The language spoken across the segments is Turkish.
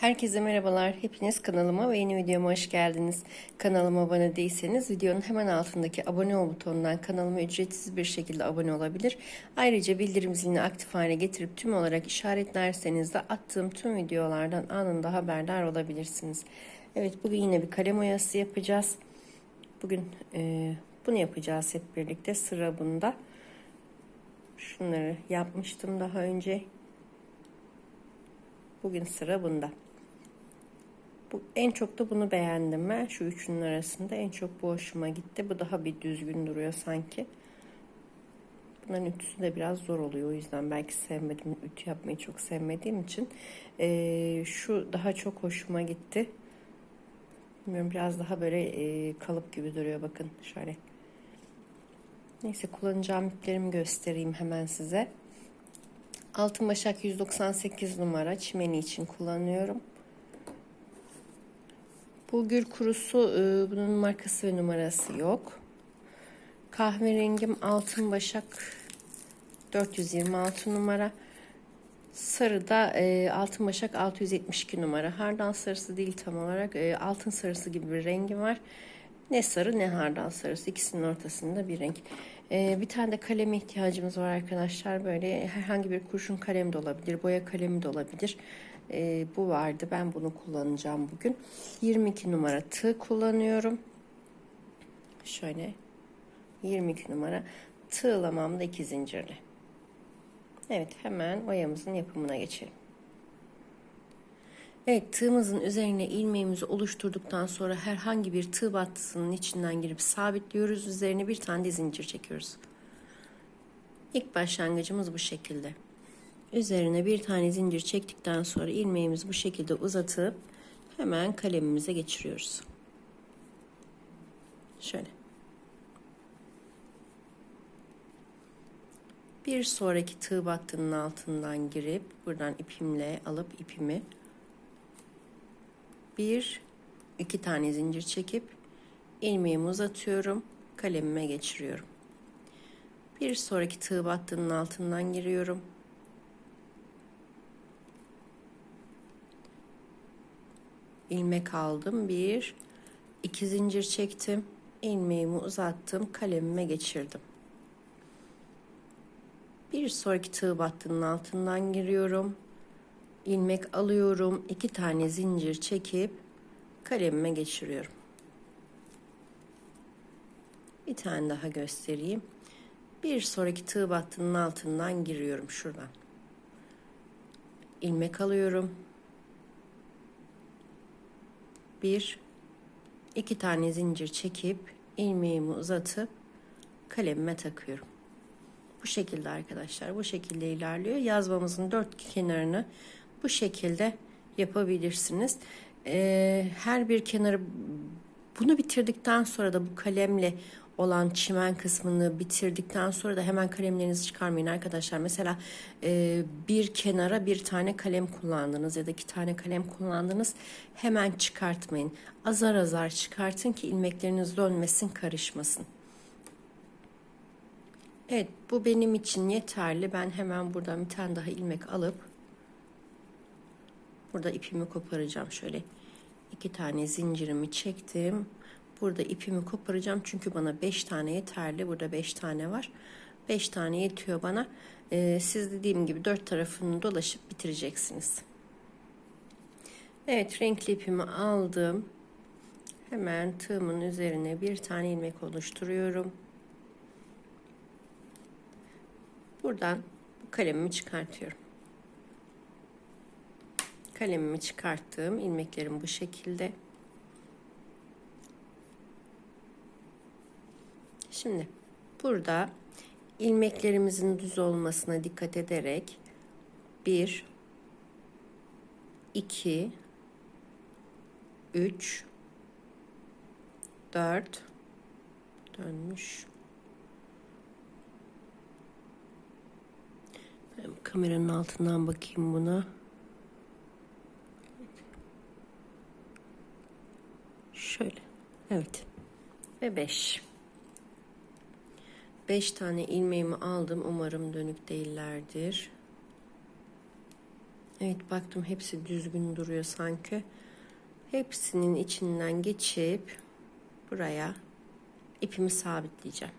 Herkese merhabalar. Hepiniz kanalıma ve yeni videoma hoş geldiniz. Kanalıma abone değilseniz videonun hemen altındaki abone ol butonundan kanalıma ücretsiz bir şekilde abone olabilir. Ayrıca bildirim zilini aktif hale getirip tüm olarak işaretlerseniz de attığım tüm videolardan anında haberdar olabilirsiniz. Evet bugün yine bir kalem oyası yapacağız. Bugün e, bunu yapacağız hep birlikte sıra bunda. Şunları yapmıştım daha önce. Bugün sıra bunda. Bu, en çok da bunu beğendim ben. Şu üçünün arasında en çok bu hoşuma gitti. Bu daha bir düzgün duruyor sanki. Bunların ütüsü de biraz zor oluyor. O yüzden belki sevmedim. Ütü yapmayı çok sevmediğim için. Ee, şu daha çok hoşuma gitti. Bilmiyorum biraz daha böyle e, kalıp gibi duruyor. Bakın şöyle. Neyse kullanacağım iplerimi göstereyim hemen size. Altın Başak 198 numara çimeni için kullanıyorum. Bu gül kurusu e, bunun markası ve numarası yok. Kahverengim Altın Başak 426 numara. Sarı da e, Altın Başak 672 numara. Hardan sarısı değil tam olarak. E, altın sarısı gibi bir rengi var. Ne sarı ne hardan sarısı. ikisinin ortasında bir renk. E, bir tane de kaleme ihtiyacımız var arkadaşlar. Böyle herhangi bir kurşun kalem de olabilir. Boya kalemi de olabilir. E, bu vardı. Ben bunu kullanacağım bugün. 22 numara tığ kullanıyorum. Şöyle 22 numara tığlamamda iki zincirli. Evet hemen oyamızın yapımına geçelim. Evet tığımızın üzerine ilmeğimizi oluşturduktan sonra herhangi bir tığ battısının içinden girip sabitliyoruz. Üzerine bir tane de zincir çekiyoruz. İlk başlangıcımız bu şekilde. Üzerine bir tane zincir çektikten sonra ilmeğimizi bu şekilde uzatıp hemen kalemimize geçiriyoruz. Şöyle. Bir sonraki tığ battının altından girip buradan ipimle alıp ipimi bir iki tane zincir çekip ilmeğimi uzatıyorum kalemime geçiriyorum bir sonraki tığ battının altından giriyorum ilmek aldım bir iki zincir çektim ilmeğimi uzattım kalemime geçirdim bir sonraki tığ battının altından giriyorum ilmek alıyorum. iki tane zincir çekip kalemime geçiriyorum. Bir tane daha göstereyim. Bir sonraki tığ battının altından giriyorum şuradan. ilmek alıyorum. Bir, iki tane zincir çekip ilmeğimi uzatıp kalemime takıyorum. Bu şekilde arkadaşlar bu şekilde ilerliyor. Yazmamızın dört kenarını bu şekilde yapabilirsiniz. Ee, her bir kenarı bunu bitirdikten sonra da bu kalemle olan çimen kısmını bitirdikten sonra da hemen kalemlerinizi çıkarmayın arkadaşlar. Mesela e, bir kenara bir tane kalem kullandınız ya da iki tane kalem kullandınız. Hemen çıkartmayın. Azar azar çıkartın ki ilmekleriniz dönmesin, karışmasın. Evet bu benim için yeterli. Ben hemen buradan bir tane daha ilmek alıp Burada ipimi koparacağım şöyle. iki tane zincirimi çektim. Burada ipimi koparacağım çünkü bana 5 tane yeterli. Burada 5 tane var. 5 tane yetiyor bana. Ee, siz dediğim gibi dört tarafını dolaşıp bitireceksiniz. Evet renkli ipimi aldım. Hemen tığımın üzerine bir tane ilmek oluşturuyorum. Buradan bu kalemimi çıkartıyorum. Kalemimi çıkarttım. ilmeklerim bu şekilde. Şimdi burada ilmeklerimizin düz olmasına dikkat ederek 1 2 3 4 dönmüş. Ben kameranın altından bakayım buna. Şöyle. Evet. Ve 5. 5 tane ilmeğimi aldım. Umarım dönük değillerdir. Evet baktım hepsi düzgün duruyor sanki. Hepsinin içinden geçip buraya ipimi sabitleyeceğim.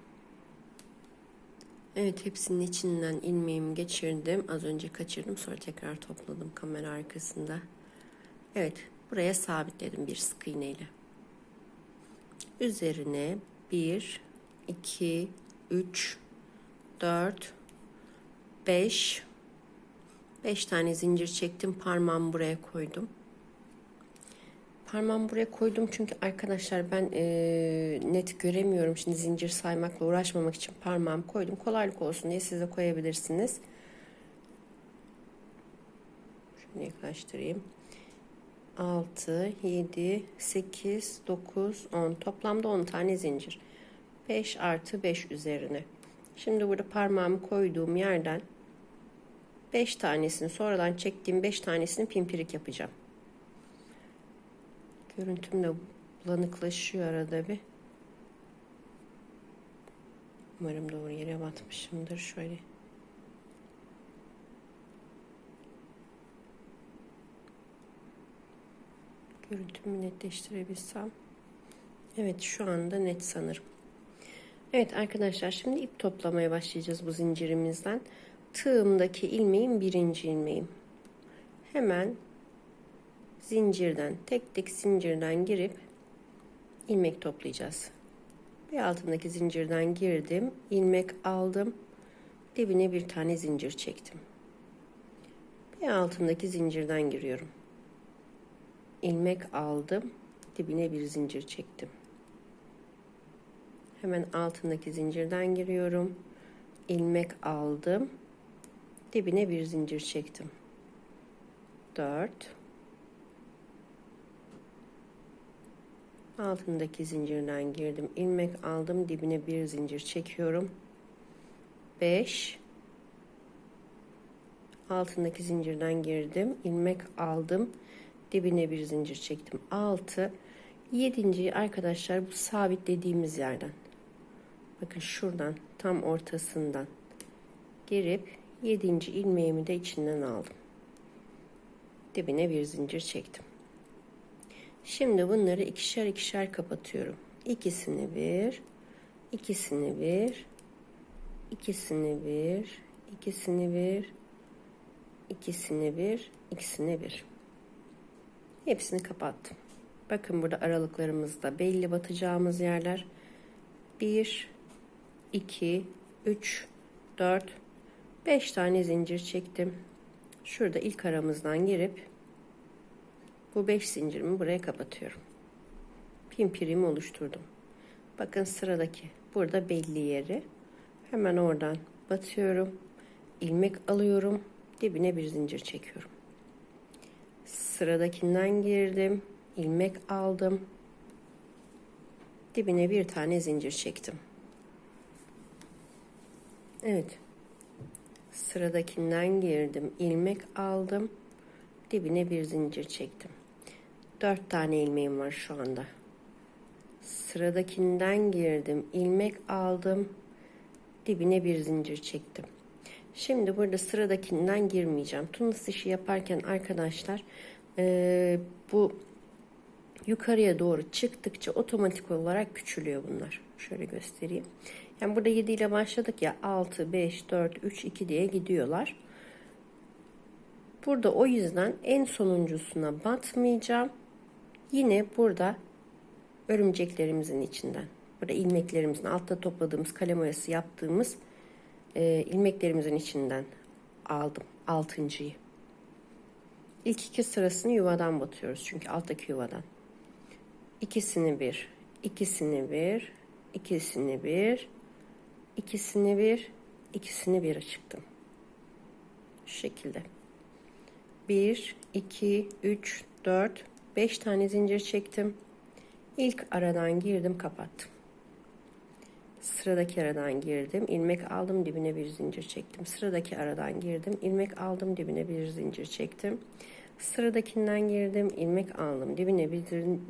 Evet hepsinin içinden ilmeğimi geçirdim. Az önce kaçırdım sonra tekrar topladım kamera arkasında. Evet buraya sabitledim bir sık iğne ile. Üzerine 1, 2, 3, 4, 5, 5 tane zincir çektim. Parmağımı buraya koydum. Parmağımı buraya koydum çünkü arkadaşlar ben e, net göremiyorum. Şimdi zincir saymakla uğraşmamak için parmağımı koydum. Kolaylık olsun diye siz de koyabilirsiniz. Şunu yaklaştırayım. 6, 7, 8, 9, 10. Toplamda 10 tane zincir. 5 artı 5 üzerine. Şimdi burada parmağımı koyduğum yerden 5 tanesini sonradan çektiğim 5 tanesini pimpirik yapacağım. Görüntüm de bulanıklaşıyor arada bir. Umarım doğru yere batmışımdır. Şöyle. Görüntümü netleştirebilsem. Evet şu anda net sanırım. Evet arkadaşlar şimdi ip toplamaya başlayacağız bu zincirimizden. Tığımdaki ilmeğim birinci ilmeğim. Hemen zincirden tek tek zincirden girip ilmek toplayacağız. Bir altındaki zincirden girdim, ilmek aldım, dibine bir tane zincir çektim. Bir altındaki zincirden giriyorum. ilmek aldım, dibine bir zincir çektim. Hemen altındaki zincirden giriyorum. ilmek aldım, dibine bir zincir çektim. 4 altındaki zincirden girdim. İlmek aldım. Dibine bir zincir çekiyorum. 5 altındaki zincirden girdim. İlmek aldım. Dibine bir zincir çektim. 6 7. arkadaşlar bu sabitlediğimiz yerden bakın şuradan tam ortasından girip 7. ilmeğimi de içinden aldım dibine bir zincir çektim Şimdi bunları ikişer ikişer kapatıyorum. İkisini bir, ikisini bir, ikisini bir, ikisini bir, ikisini bir, ikisini bir. Hepsini kapattım. Bakın burada aralıklarımızda belli batacağımız yerler. 1, 2, 3, 4, 5 tane zincir çektim. Şurada ilk aramızdan girip bu 5 zincirimi buraya kapatıyorum. Pimpirimi oluşturdum. Bakın sıradaki burada belli yeri. Hemen oradan batıyorum. ilmek alıyorum. Dibine bir zincir çekiyorum. Sıradakinden girdim. ilmek aldım. Dibine bir tane zincir çektim. Evet. Sıradakinden girdim. ilmek aldım. Dibine bir zincir çektim. 4 tane ilmeğim var şu anda. Sıradakinden girdim. ilmek aldım. Dibine bir zincir çektim. Şimdi burada sıradakinden girmeyeceğim. Tunus işi yaparken arkadaşlar e, bu yukarıya doğru çıktıkça otomatik olarak küçülüyor bunlar. Şöyle göstereyim. Yani burada 7 ile başladık ya 6, 5, 4, 3, 2 diye gidiyorlar. Burada o yüzden en sonuncusuna batmayacağım. Yine burada örümceklerimizin içinden, burada ilmeklerimizin altta topladığımız kalem oyası yaptığımız e, ilmeklerimizin içinden aldım altıncıyı. İlk iki sırasını yuvadan batıyoruz çünkü alttaki yuvadan. İkisini bir, ikisini bir, ikisini bir, ikisini bir, ikisini bir çıktım. Şu şekilde. 1, 2, 3, 4, 5 tane zincir çektim. İlk aradan girdim kapattım. Sıradaki aradan girdim. ilmek aldım dibine bir zincir çektim. Sıradaki aradan girdim. ilmek aldım dibine bir zincir çektim. Sıradakinden girdim. ilmek aldım dibine bir,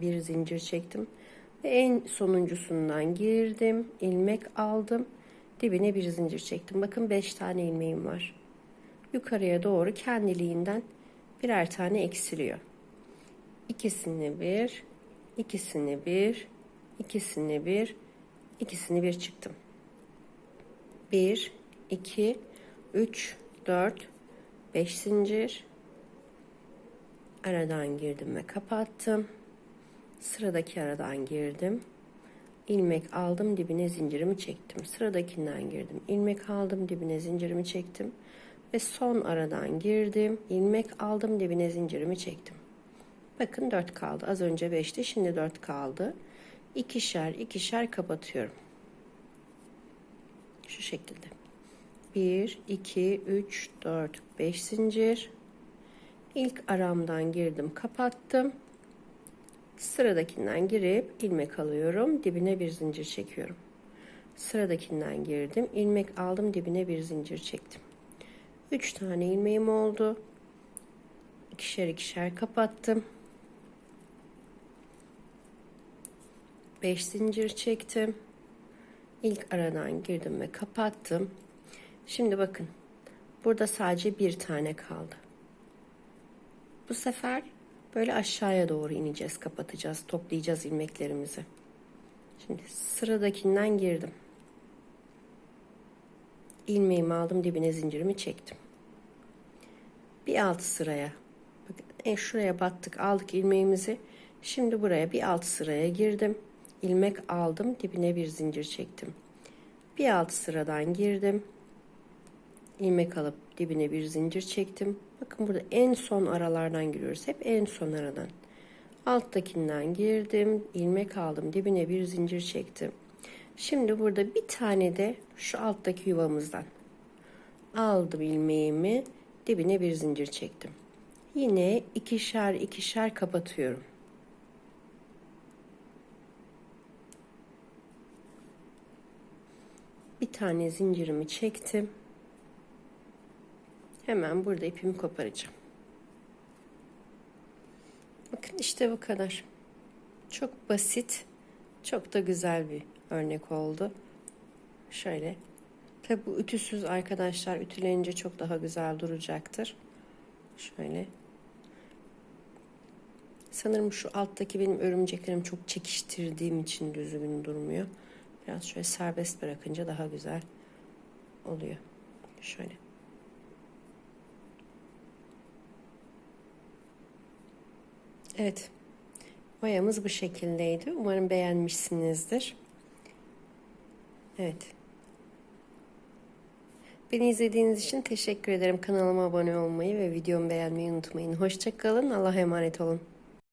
bir zincir çektim. Ve en sonuncusundan girdim. ilmek aldım. Dibine bir zincir çektim. Bakın 5 tane ilmeğim var. Yukarıya doğru kendiliğinden birer tane eksiliyor. İkisini bir, ikisini bir, ikisini bir, ikisini bir çıktım. Bir, iki, üç, dört, beş zincir. Aradan girdim ve kapattım. Sıradaki aradan girdim. İlmek aldım dibine zincirimi çektim. Sıradakinden girdim. ilmek aldım dibine zincirimi çektim. Ve son aradan girdim. ilmek aldım dibine zincirimi çektim. Bakın 4 kaldı. Az önce 5'ti. Şimdi 4 kaldı. İkişer ikişer kapatıyorum. Şu şekilde. 1, 2, 3, 4, 5 zincir. İlk aramdan girdim kapattım. Sıradakinden girip ilmek alıyorum. Dibine bir zincir çekiyorum. Sıradakinden girdim. ilmek aldım. Dibine bir zincir çektim. 3 tane ilmeğim oldu. İkişer ikişer kapattım. 5 zincir çektim. İlk aradan girdim ve kapattım. Şimdi bakın. Burada sadece bir tane kaldı. Bu sefer böyle aşağıya doğru ineceğiz, kapatacağız, toplayacağız ilmeklerimizi. Şimdi sıradaki,nden girdim. ilmeğimi aldım, dibine zincirimi çektim. Bir alt sıraya, bakın e, şuraya battık, aldık ilmeğimizi. Şimdi buraya bir alt sıraya girdim. ilmek aldım, dibine bir zincir çektim. Bir alt sıradan girdim. ilmek alıp dibine bir zincir çektim. Bakın burada en son aralardan giriyoruz. Hep en son aradan. Alttakinden girdim. ilmek aldım. Dibine bir zincir çektim. Şimdi burada bir tane de şu alttaki yuvamızdan aldım ilmeğimi. Dibine bir zincir çektim. Yine ikişer ikişer kapatıyorum. Bir tane zincirimi çektim. Hemen burada ipimi koparacağım. Bakın işte bu kadar. Çok basit, çok da güzel bir örnek oldu. Şöyle. Tabi bu ütüsüz arkadaşlar ütülenince çok daha güzel duracaktır. Şöyle. Sanırım şu alttaki benim örümceklerim çok çekiştirdiğim için düzgün durmuyor. Biraz şöyle serbest bırakınca daha güzel oluyor. Şöyle. Evet. Boyamız bu şekildeydi. Umarım beğenmişsinizdir. Evet. Beni izlediğiniz için teşekkür ederim. Kanalıma abone olmayı ve videomu beğenmeyi unutmayın. Hoşçakalın. Allah'a emanet olun.